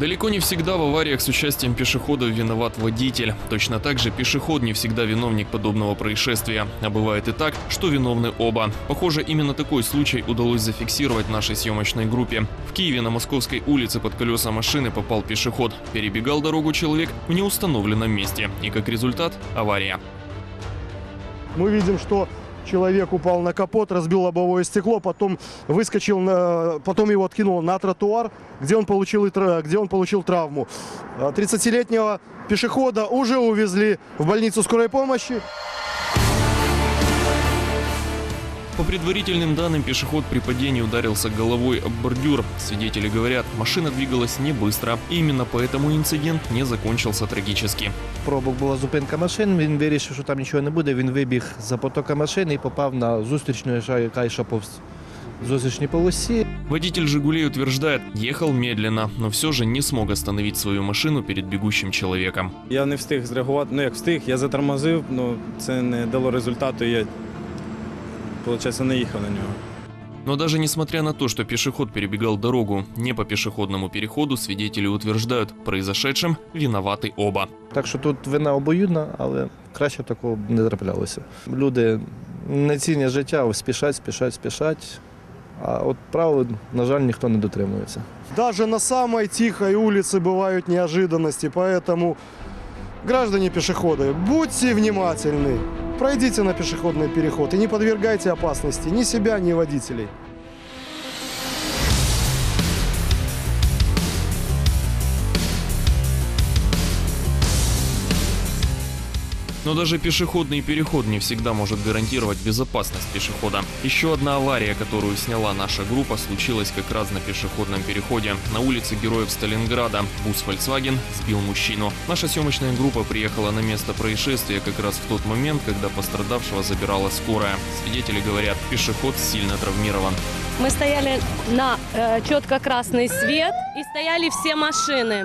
Далеко не всегда в авариях с участием пешеходов виноват водитель. Точно так же пешеход не всегда виновник подобного происшествия. А бывает и так, что виновны оба. Похоже, именно такой случай удалось зафиксировать нашей съемочной группе. В Киеве на Московской улице под колеса машины попал пешеход. Перебегал дорогу человек в неустановленном месте. И как результат – авария. Мы видим, что человек упал на капот, разбил лобовое стекло, потом выскочил, на, потом его откинуло на тротуар, где он получил, где он получил травму. А 30-летнего пешехода уже увезли в больницу скорой помощи. По предварительным данным, пешеход при падении ударился головой об бордюр. Свидетели говорят, машина двигалась не быстро. И именно поэтому инцидент не закончился трагически. Пробок була зупинка машин. Він вирішив, що там нічого не буде. Він вибіг за потока машини і попав на зустрічну, яка йшла повз зустрічній полосі. Водитель «Жигулей» утверждает, ехал медленно, но все же не смог остановить свою машину перед бегущим человеком. Я не встиг зреагувати. Ну як встиг, я затормозив, ну це не дало результату. і Я, виходить, не їхав на нього. Но даже несмотря на то, что пешеход перебегал дорогу не по пешеходному переходу, свидетели утверждают, в произошедшем виноваты оба. Так що тут вина обоюдна, але краще б такого б не траплялося. Люди не цінять життя, спішать, спішать, спішать. А от правил, на жаль, ніхто не дотримується. Даже на самой тихой улице бывают неожиданности, поэтому, граждане пешеходы, будьте внимательны. Пройдите на пешеходный переход и не подвергайте опасности ни себя, ни водителей. Но даже пешеходный переход не всегда может гарантировать безопасность пешехода. Еще одна авария, которую сняла наша группа, случилась как раз на пешеходном переходе. На улице Героев Сталинграда бус Volkswagen сбил мужчину. Наша съемочная группа приехала на место происшествия как раз в тот момент, когда пострадавшего забирала скорая. Свидетели говорят, пешеход сильно травмирован. Мы стояли на э, четко красный свет и стояли все машины.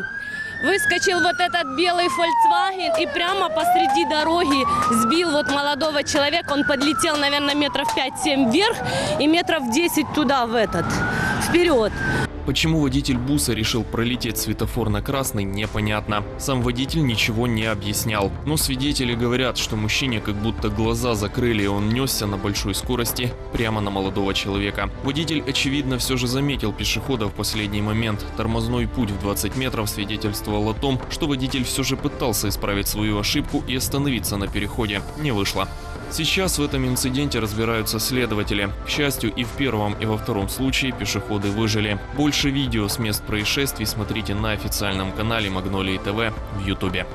Выскочил вот этот белый Volkswagen и прямо посреди дороги сбил вот молодого человека. Он подлетел, наверное, метров 5-7 вверх и метров 10 туда, в этот, вперед. Почему водитель буса решил пролететь светофор на красный, непонятно. Сам водитель ничего не объяснял. Но свидетели говорят, что мужчине как будто глаза закрыли, и он несся на большой скорости прямо на молодого человека. Водитель, очевидно, все же заметил пешехода в последний момент. Тормозной путь в 20 метров свидетельствовал о том, что водитель все же пытался исправить свою ошибку и остановиться на переходе. Не вышло. Сейчас в этом инциденте разбираются следователи. К счастью, и в первом, и во втором случае пешеходы выжили. Больше видео с мест происшествий смотрите на официальном канале Магнолии ТВ в Ютубе.